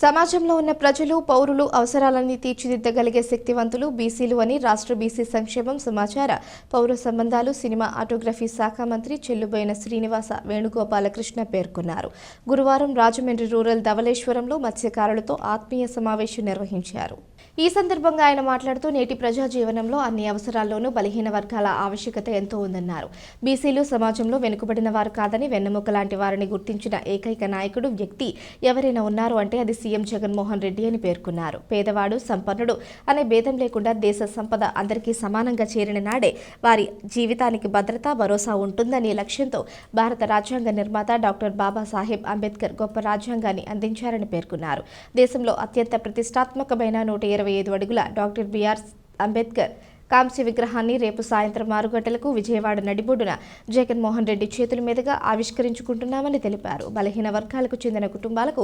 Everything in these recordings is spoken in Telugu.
సమాజంలో ఉన్న ప్రజలు పౌరులు అవసరాలన్నీ తీర్చిదిద్దగలిగే శక్తివంతులు బీసీలు అని రాష్ట్ర బీసీ సంక్షేమం సమాచార పౌర సంబంధాలు సినిమా ఆటోగ్రఫీ శాఖ మంత్రి చెల్లుబోయిన శ్రీనివాస వేణుగోపాలకృష్ణ పేర్కొన్నారు. గురువారం రాజమండ్రి రూరల్ ధవళేశ్వరంలో మత్స్యకారులతో ఆత్మీయ సమావేశం నిర్వహించారు. ఈ సందర్భంగా ఆయన మాట్లాడుతూ నేటి ప్రజా జీవనంలో అన్ని అవసరాల్లోనూ బలహీన వర్గాల ఆవశ్యకత ఎంతో ఉందన్నారు. బీసీలు సమాజంలో వెనుకబడిన వారు కాదని వెన్నెముక లాంటి వారిని గుర్తించిన ఏకైక నాయకుడు వ్యక్తి ఎవరైనా ఉన్నారు అంటే అది సీఎం జగన్మోహన్ రెడ్డి అని పేర్కొన్నారు. పేదవాడు సంపన్నుడు అనే భేదం లేకుండా దేశ సంపద అందరికీ సమానంగా చేరిన నాడే వారి జీవితానికి భద్రత భరోసా ఉంటుందనే లక్ష్యంతో భారత రాజ్యాంగ నిర్మాత డాక్టర్ బాబాసాహెబ్ అంబేద్కర్ గొప్ప రాజ్యాంగాన్ని అందించారని పేర్కొన్నారు. దేశంలో అత్యంత ప్రతిష్టాత్మకమైన నూట ఇరవై ఐదు అడుగుల డాక్టర్ బిఆర్ అంబేద్కర్ కాంస్య విగ్రహాన్ని రేపు సాయంత్రం ఆరు గంటలకు విజయవాడ నడిబొడ్డున జగన్మోహన్ రెడ్డి చేతుల మీదుగా ఆవిష్కరించుకుంటున్నామని తెలిపారు. బలహీన వర్గాలకు చెందిన కుటుంబాలకు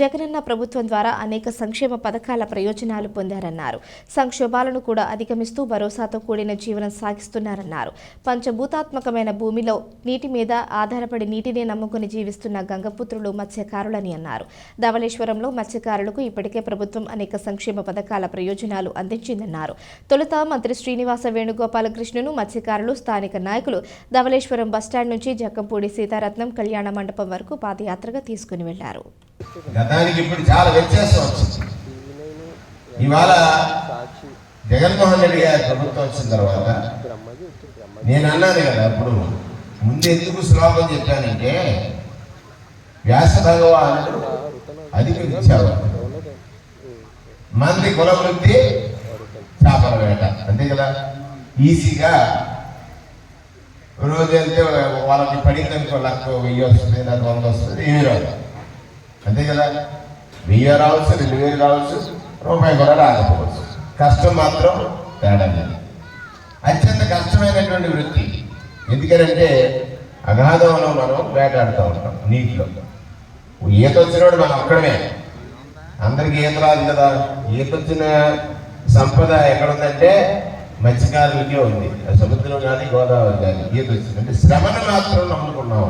జగనన్న ప్రభుత్వం ద్వారా అనేక సంక్షేమ పథకాల ప్రయోజనాలు పొందారన్నారు. సంక్షోభాలను కూడా అధిగమిస్తూ భరోసాతో కూడిన జీవనం సాగిస్తున్నారన్నారు. పంచభూతాత్మకమైన భూమిలో నీటి మీద ఆధారపడి నీటిని నమ్ముకుని జీవిస్తున్న గంగపుత్రులు మత్స్యకారులని అన్నారు. ధవళేశ్వరంలో మత్స్యకారులకు ఇప్పటికే ప్రభుత్వం అనేక సంక్షేమ పథకాల ప్రయోజనాలు అందించిందన్నారు. తొలుత మంత్రి శ్రీనివాస వేణుగోపాలకృష్ణను మత్స్యకారులు స్థానిక నాయకులు ధవలేశ్వరం బస్టాండ్ నుంచి జక్కంపూడి సీతారత్నం కళ్యాణ మండపం వరకు పాదయాత్రగా తీసుకుని వెళ్ళారు ఇవాళ జగన్మోహన్ రెడ్డి గారి ప్రభుత్వం వచ్చిన తర్వాత నేను అన్నాను కదా అప్పుడు ముందు ఎందుకు శ్లోకం చెప్పానంటే వ్యాస భగవానుడు అధికరించేవాడు మంది కుల వృత్తి చేపల వేట. అంతే కదా? ఈజీగా రోజు వెళ్తే వాళ్ళకి పడింది అనుకో లక్ష వెయ్యి వస్తుంది నాకు వంద వస్తుంది ఇవి రాదు అంతే కదా? వెయ్యి రావచ్చు రెండు వేలు రావచ్చు రూపాయి కూడా రాకపోవచ్చు. కష్టం మాత్రం తేడా లేదు. అత్యంత కష్టమైనటువంటి వృత్తి. ఎందుకంటే అగాధంలో మనం వేటాడుతూ ఉంటాం నీటిలో. ఈత వచ్చినోడు మనం అక్కడమే అందరికి ఈత రాదు కదా? ఈత వచ్చిన సంపద ఎక్కడ ఉందంటే మత్స్యకారులకే ఉంది. సముద్రం కానీ గోదావరి కానీ ఈత వచ్చింది అంటే శ్రమను మాత్రం నమ్ముకున్నాం.